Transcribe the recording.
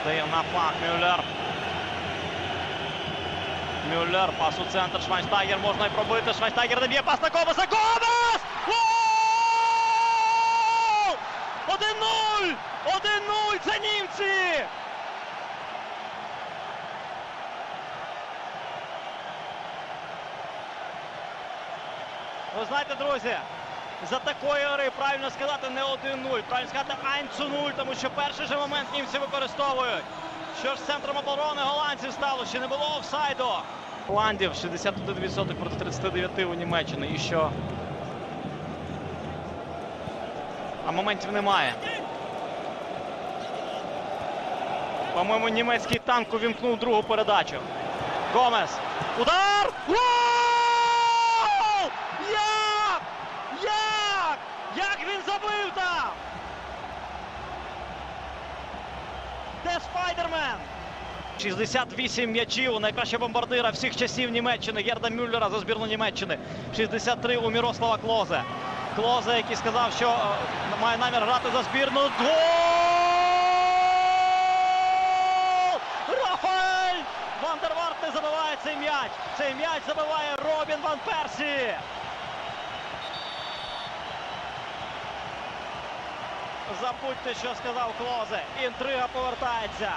Віддає на фланг Мюллер. Мюллер, пас у центр. Швайнштайгер можна і пробити. Швайнштайгер не б'є пас на Комеса. Комес! Гол! 1-0! 1-0! Це німці! Ви знаєте, друзі, за такої гри правильно сказати не 1-0, правильно сказати 1-0, тому що перший же момент німці використовують. Що ж з центром оборони голландців стало? Ще не було офсайду. Голландів 61% проти 39 у Німеччини. І що? А моментів немає. По-моєму, німецький танк увімкнув другу передачу. Гомес. Удар! Гол! Як? Він забив там? Де Спайдермен? 68 м'ячів. Найкраща бомбардира всіх часів Німеччини. Герда Мюллера за збірну Німеччини. 63 у Мірослава Клозе. Клозе, який сказав, що е, має намір грати за збірну. Гол! Рафаель! Вандерварт не забиває цей м'яч. Цей м'яч забиває Робін Ван Персі. Забудьте, що сказав Клозе. Інтрига повертається.